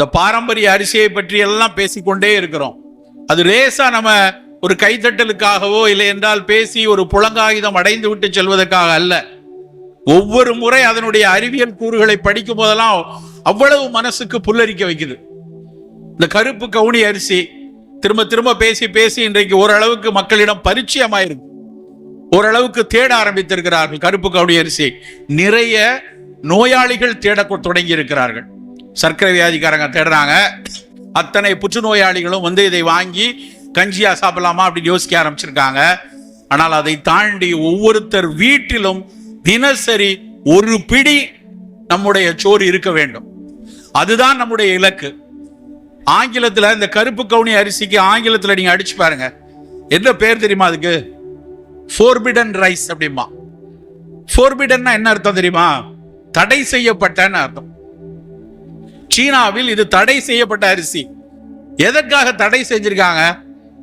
இந்த பாரம்பரிய அரிசியை பற்றி எல்லாம் பேசிக்கொண்டே இருக்கிறோம். அது லேசா நம்ம ஒரு கைத்தட்டலுக்காகவோ இல்லை என்றால் பேசி ஒரு புலங்காயுதம் அடைந்து விட்டு செல்வதற்காக அல்ல. ஒவ்வொரு முறை அதனுடைய அறிவியல் கூறுகளை படிக்கும் போதெல்லாம் அவ்வளவு மனசுக்கு புல்லரிக்க வைக்குது. இந்த கருப்பு கவுனி அரிசி திரும்ப திரும்ப பேசி பேசி இன்றைக்கு ஓரளவுக்கு மக்களிடம் பரிச்சயமாயிருக்கு. ஓரளவுக்கு தேட ஆரம்பித்திருக்கிறார்கள் கருப்பு கவுனி அரிசி. நிறைய நோயாளிகள் தேட தொடங்கி இருக்கிறார்கள் சர்க்கரை வியாதிக்காரங்க தேடுறாங்க. அத்தனை புற்றுநோயாளிகளும் வந்து இதை வாங்கி கஞ்சியா சாப்பிடலாமா அப்படின்னு யோசிக்க ஆரம்பிச்சிருக்காங்க. ஆனால் அதை தாண்டி ஒவ்வொருத்தர் வீட்டிலும் தினசரி ஒரு பிடி நம்முடைய சோறு இருக்க வேண்டும். அதுதான் நம்முடைய இலக்கு. ஆங்கிலத்தில் இந்த கருப்பு கவுனி அரிசிக்கு ஆங்கிலத்தில் நீங்க அடிச்சு பாருங்க. என்ன பேர் தெரியுமா அதுக்கு? ஃபோர்பிடன் ரைஸ் அப்படிமா ஃபோர்பிடன்னா என்ன அர்த்தம் தெரியுமா? தடை செய்யப்பட்டன்னு அர்த்தம். சீனாவில் இது தடை செய்யப்பட்ட அரிசி. எதற்காக தடை செஞ்சிருக்காங்க?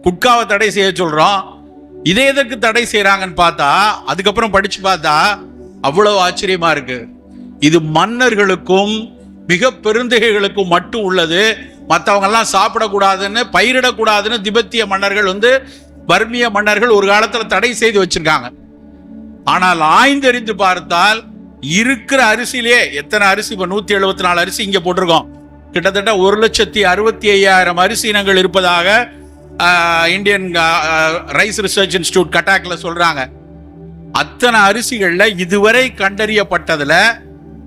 குட்காவை தடை செய்ய சொல்றோம். இதை எதற்கு தடை செய்யறாங்கன்னு பார்த்தா அதுக்கப்புறம் படிச்சு பார்த்தா அவ்வளவு ஆச்சரியமா இருக்கு. இது மன்னர்களுக்கும் மிக பெருந்தகைகளுக்கும் மட்டும் உள்ளது. மற்றவங்க எல்லாம் சாப்பிடக்கூடாதுன்னு பயிரிடக்கூடாதுன்னு திபெத்திய மன்னர்கள் வந்து பர்மிய மன்னர்கள் ஒரு காலத்துல தடை செய்து வச்சிருக்காங்க. ஆனால் ஆய்ந்தறிந்து பார்த்தால் இருக்கிற அரிசியிலே எத்தனை அரிசி? இப்போ நூத்தி எழுபத்தி நாலு அரிசி இங்க போட்டிருக்கோம். கிட்டத்தட்ட ஒரு லட்சத்தி அறுபத்தி ஐயாயிரம் அரிசி இனங்கள் இருப்பதாக இந்தியன் ரைஸ் ரிசர்ச் இன்ஸ்டியூட் கட்டாக்ல சொல்றாங்க. அத்தனை அரிசிகளில் இதுவரை கண்டறியப்பட்டதுல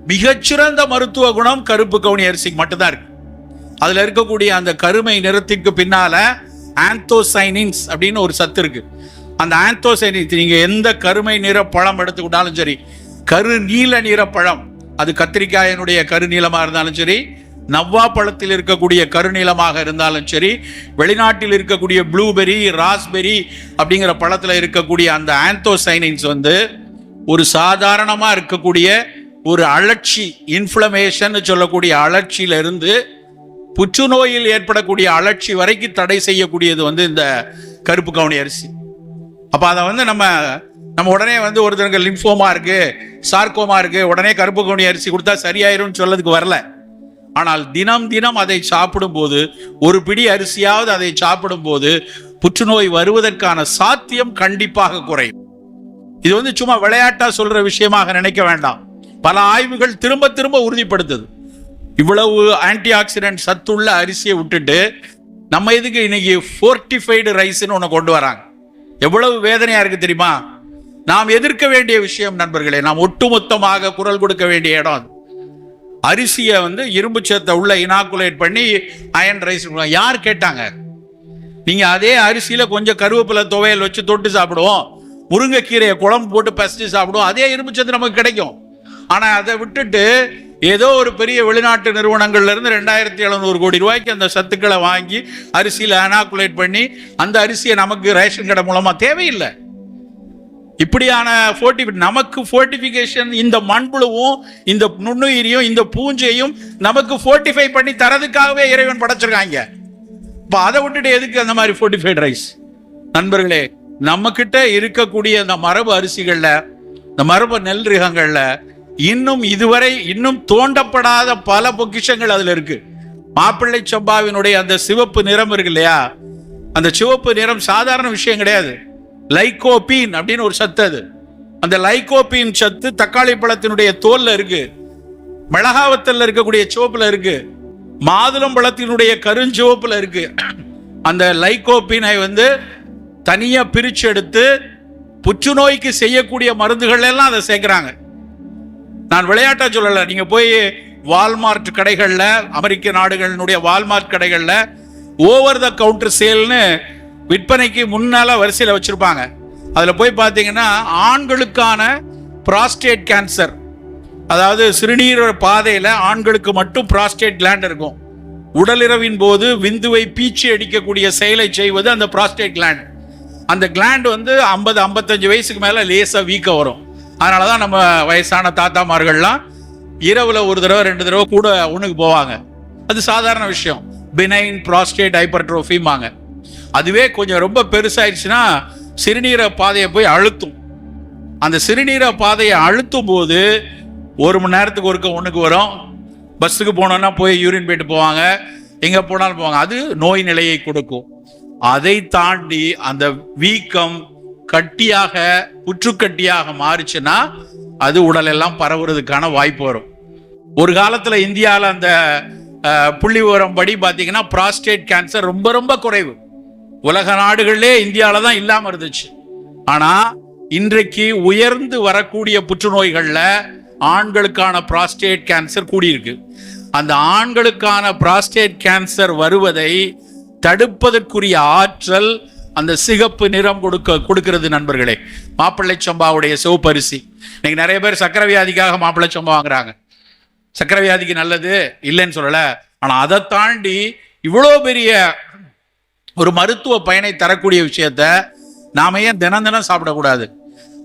மிகச்சிறந்த மருத்துவ குணம் கருப்பு கவுனி அரிசிக்கு மட்டும்தான் இருக்கு. அதுல இருக்கக்கூடிய அந்த கருமை நிறத்திற்கு பின்னால ஆந்தோசைனின்ஸ் அப்படின்னு ஒரு சத்து இருக்கு. அந்த ஆந்தோசைனின்ஸ் நீங்க எந்த கருமை நிற பழம் எடுத்துக்கிட்டாலும் சரி கரு நீல நிற பழம் அது கத்திரிக்காயினுடைய கருநீளமாக இருந்தாலும் சரி நவ்வா பழத்தில் இருக்கக்கூடிய கருநீளமாக இருந்தாலும் சரி வெளிநாட்டில் இருக்கக்கூடிய ப்ளூபெரி ராஸ்பெரி அப்படிங்கிற பழத்தில் இருக்கக்கூடிய அந்த ஆந்தோசைனின்ஸ் வந்து ஒரு சாதாரணமாக இருக்கக்கூடிய ஒரு அழற்சி இன்ஃப்ளமேஷன் சொல்லக்கூடிய அழற்சியிலிருந்து புற்றுநோயில் ஏற்படக்கூடிய அழற்சி வரைக்கும் தடை செய்யக்கூடியது வந்து இந்த கருப்பு கவுனி அரிசி. அப்போ அதை வந்து நம்ம நம்ம உடனே வந்து ஒருத்தருக்கு லிம்ஃபோமா இருக்கு சார்கோமா இருக்கு உடனே கருப்பு கவுனி அரிசி கொடுத்தா சரியாயிரும்னு சொல்லதுக்கு வரல. ஆனால் தினம் தினம் அதை சாப்பிடும்போது ஒரு பிடி அரிசியாவது அதை சாப்பிடும்போது புற்றுநோய் வருவதற்கான சாத்தியம் கண்டிப்பாக குறையும். இது வந்து சும்மா விளையாட்டா சொல்ற விஷயமாக நினைக்க வேண்டாம். பல ஆய்வுகள் திரும்ப திரும்ப உறுதிப்படுத்துது. இவ்வளவு ஆன்டி ஆக்சிடென்ட் சத்துள்ள அரிசியை விட்டுட்டு நம்ம இதுக்கு இன்னைக்கு ஃபோர்டிஃபைடு ரைஸ்ன்னு ஒன்று கொண்டு வராங்க? எவ்வளவு வேதனையா இருக்கு தெரியுமா? நாம் எதிர்க்க வேண்டிய விஷயம் நண்பர்களே நாம் ஒட்டுமொத்தமாக குரல் கொடுக்க வேண்டிய இடம் அரிசியை வந்து இரும்பு சத்தை உள்ள இனாக்குலேட் பண்ணி அயன் ரைஸ் யார் கேட்டாங்க? நீங்க அதே அரிசியில கொஞ்சம் கருவேப்பிலை துவையல் வச்சு தொட்டு சாப்பிடுவோம். முருங்கைக்கீரையை குழம்பு போட்டு பசிச்சு சாப்பிடுவோம். அதே இரும்பு சத்து நமக்கு கிடைக்கும். ஆனா அதை விட்டுட்டு ஏதோ ஒரு பெரிய வெளிநாட்டு நிறுவனங்கள்ல இருந்து ரெண்டாயிரத்தி எழுநூறு கோடி ரூபாய்க்கு அந்த சத்துக்களை வாங்கி அரிசியில அனாக்குலேட் பண்ணி அந்த அரிசியை நமக்கு ரேஷன் கடை மூலமா தேவையில்லை. இப்படியான ஃபோர்ட்டி நமக்கு ஃபோர்ட்டிஃபிகேஷன் இந்த மண்புழுவும் இந்த நுண்ணுயிரியும் இந்த பூஞ்சையும் நமக்கு ஃபோர்ட்டிஃபை பண்ணி தரதுக்காகவே இறைவன் படைச்சிருக்காங்க. இப்போ அதை விட்டுட்டு எதுக்கு அந்த மாதிரி ஃபோர்ட்டிஃபைட் ரைஸ் நண்பர்களே நம்மக்கிட்ட இருக்கக்கூடிய அந்த மரபு அரிசிகளில் இந்த மரபு நெல் ரகங்களில் இன்னும் இதுவரை இன்னும் தோண்டப்படாத பல பொக்கிஷங்கள் அதில் இருக்கு. மாப்பிள்ளை சம்பாவினுடைய அந்த சிவப்பு நிறம் இருக்கு இல்லையா? அந்த சிவப்பு நிறம் சாதாரண விஷயம் கிடையாது. லைகோபீன் அப்படின்னு ஒரு சத்து அது. அந்த லைகோபீன் சத்து தக்காளி பழத்தினுடைய தோல்ல இருக்கு. மிளகாவத்தல்ல இருக்கக்கூடிய சோப்புல இருக்கு. மாதுளம் பழத்தினுடைய கருஞ்சோப்புல இருக்கு. அந்த லைகோபீனை வந்து தனியா பிரிச்சு எடுத்து புற்றுநோய்க்கு செய்யக்கூடிய மருந்துகள் எல்லாம் அதை சேர்க்கிறாங்க. நான் விளையாட்டா சொல்லலை. நீங்க போய் வால்மார்ட் கடைகளில் அமெரிக்க நாடுகளினுடைய வால்மார்ட் கடைகளில் ஓவர் த கவுண்டர் சேல்னு விற்பனைக்கு முன்னால வரிசையில் வச்சிருப்பாங்க. அதில் போய் பார்த்தீங்கன்னா ஆண்களுக்கான ப்ராஸ்டேட் கேன்சர் அதாவது சிறுநீர பாதையில் ஆண்களுக்கு மட்டும் ப்ராஸ்டேட் கிளாண்ட் இருக்கும். உடலிரவின் போது விந்துவை பீச்சு அடிக்கக்கூடிய செயலை செய்வது அந்த ப்ராஸ்டேட் கிளாண்ட் அந்த கிளாண்ட் வந்து ஐம்பது ஐம்பத்தஞ்சு வயசுக்கு மேலே லேசாக வீக்கம் வரும். அதனால தான் நம்ம வயசான தாத்தாமார்கள்லாம் இரவில் ஒரு தடவை ரெண்டு தடவை கூட ஒன்றுக்கு போவாங்க. அது சாதாரண விஷயம். பினைன் ப்ராஸ்டேட் ஹைப்பர்ட்ரோஃபிமாங்க அதுவே கொஞ்சம் ரொம்ப பெருசாயிடுச்சுன்னா சிறுநீர பாதையை போய் அழுத்தும். அந்த சிறுநீர பாதையை அழுத்தும் போது ஒரு மணி நேரத்துக்கு ஒருக்க ஒன்றுக்கு வரும். பஸ்ஸுக்கு போனோன்னா போய் யூரின் போயிட்டு போவாங்க. எங்கே போனாலும் போவாங்க. அது நோய் நிலையை கொடுக்கும். அதை தாண்டி அந்த வீக்கம் கட்டியாக புற்றுக்கட்டியாக மாறுச்சுன்னா அது உடலெல்லாம் பரவுறதுக்கான வாய்ப்பு வரும். ஒரு காலத்தில் இந்தியாவில் அந்த புள்ளி உரம் படி பார்த்தீங்கன்னா ப்ராஸ்டேட் கேன்சர் ரொம்ப ரொம்ப குறைவு. உலக நாடுகளிலே இந்தியாவில் தான் இல்லாமல் இருந்துச்சு. ஆனால் இன்றைக்கு உயர்ந்து வரக்கூடிய புற்றுநோய்களில் ஆண்களுக்கான prostate கேன்சர் கூடியிருக்கு. அந்த ஆண்களுக்கான prostate கேன்சர் வருவதை தடுப்பதற்குரிய ஆற்றல் அந்த சிகப்பு நிறம் கொடுக்க கொடுக்கிறது நண்பர்களே. மாப்பிள்ளை சம்பாவுடைய சிவப்பரிசி. இன்னைக்கு நிறைய பேர் சக்கரை வியாதிக்காக மாப்பிள்ளை சம்பா வாங்குறாங்க. சக்கரை வியாதிக்கு நல்லது இல்லைன்னு சொல்லலை. ஆனால் அதை தாண்டி இவ்வளோ பெரிய ஒரு மருத்துவ பயனை தரக்கூடிய விஷயத்த நாம ஏன் தினம் தினம் சாப்பிடக்கூடாது?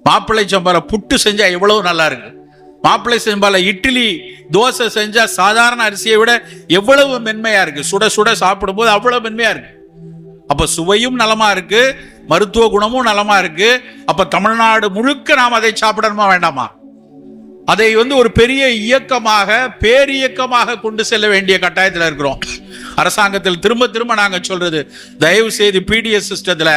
மாப்பிள்ளை சம்பால புட்டு செஞ்சா எவ்வளவு நல்லா இருக்கு? மாப்பிள்ளை சம்பால இட்லி தோசை செஞ்சா சாதாரண அரிசியை விட எவ்வளவு மென்மையா இருக்கு? சுட சுட சாப்பிடும்போது அவ்வளவு மென்மையா இருக்கு. அப்ப சுவையும் நலமா இருக்கு மருத்துவ குணமும் நலமா இருக்கு. அப்ப தமிழ்நாடு முழுக்க நாம் அதை சாப்பிடணுமா வேண்டாமா? அதை வந்து ஒரு பெரிய இயக்கமாக பேரியக்கமாக கொண்டு செல்ல வேண்டிய கட்டாயத்தில் இருக்கிறோம். அரசாங்கத்தில் திரும்ப திரும்ப நாங்கள் சொல்றது தயவு செய்து பிடிஎஸ் சிஸ்டத்தில்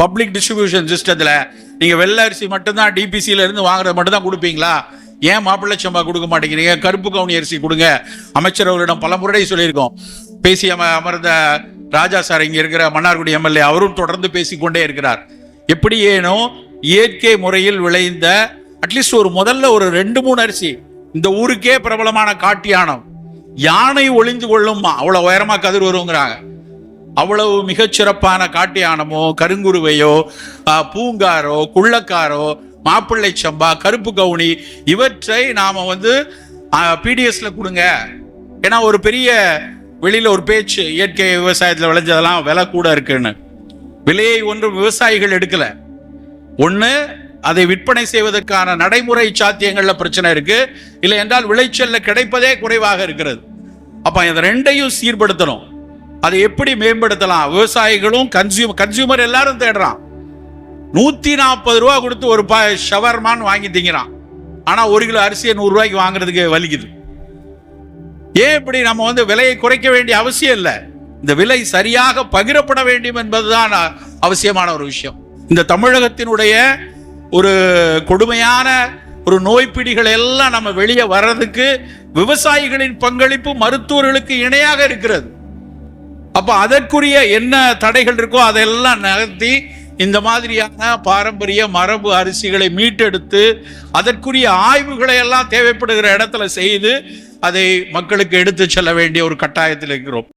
பப்ளிக் டிஸ்ட்ரிபியூஷன் சிஸ்டத்தில் நீங்கள் வெள்ளை அரிசி மட்டும்தான் டிபிசியில இருந்து வாங்குறது மட்டும்தான் கொடுப்பீங்களா? ஏன் மாப்பிள்ளை சம்பா கொடுக்க மாட்டேங்கிறீங்க? கருப்பு கவுனி அரிசி கொடுங்க. அமைச்சர் அவர்களிடம் பல முறை சொல்லியிருக்கோம். பேசி அம அமர்ந்த ராஜா சார் இங்கே இருக்கிற மன்னார்குடி எம்எல்ஏ அவரும் தொடர்ந்து பேசிக்கொண்டே இருக்கிறார். எப்படி ஏனோ இயற்கை முறையில் விளைந்த அட்லீஸ்ட் ஒரு முதல்ல ஒரு ரெண்டு மூணு அரிசி இந்த ஊருக்கே பிரபலமான காட்டு யானம் யானை ஒளிந்து கொள்ளுமா அவ்வளவு உயரமா கதிர் வருங்கிறாங்க. அவ்வளவு மிகச்சிறப்பான காட்டு யானமோ கருங்குருவையோ பூங்காரோ குள்ளக்காரோ மாப்பிள்ளை சம்பா கருப்பு கவுனி இவற்றை நாம வந்து பிடிஎஸ்ல கொடுங்க. ஏன்னா ஒரு பெரிய வெளியில ஒரு பேச்சு இயற்கை விவசாயத்துல விளைஞ்சதெல்லாம் விலை கூட இருக்குன்னு. விலையை ஒன்றும் விவசாயிகள் எடுக்கல. ஒன்று அதை விற்பனை செய்வதற்கான நடைமுறை சாத்தியங்களில் பிரச்சனை இருக்கு. இல்லை என்றால் விளைச்சல்ல கிடைப்பதே குறைவாக இருக்கிறது. அப்போ இந்த ரெண்டையும் சீர்படுத்தணும். அதை எப்படி மேம்படுத்தலாம்? விவசாயிகளும் கன்சியூமர் கன்சியூமர் எல்லாரும் தேடுறான். நூற்றி நாற்பது ரூபா கொடுத்து ஒரு ப ஷவர்மான்னு வாங்கி திங்கிறான். ஆனால் ஒரு கிலோ அரிசியை நூறுரூவாய்க்கு வாங்குறதுக்கு வலிக்குது. ஏன் இப்படி நம்ம வந்து விலையை குறைக்க வேண்டிய அவசியம் இல்லை? இந்த விலை சரியாக பகிரப்பட வேண்டும் என்பதுதான் அவசியமான ஒரு விஷயம். இந்த தமிழகத்தினுடைய ஒரு கொடுமையான ஒரு நோய்ப்பிடிகள் எல்லாம் நம்ம வெளியே வர்றதுக்கு விவசாயிகளின் பங்களிப்பு மருத்துவர்களுக்கு இணையாக இருக்கிறது. அப்போ அதற்குரிய என்ன தடைகள் இருக்கோ அதெல்லாம் நகர்த்தி இந்த மாதிரியான பாரம்பரிய மரபு அரிசிகளை மீட்டெடுத்து அதற்குரிய ஆய்வுகளை எல்லாம் தேவைப்படுகிற இடத்துல செய்து அதை மக்களுக்கு எடுத்து செல்ல வேண்டிய ஒரு கட்டாயத்தில் இருக்கிறோம்.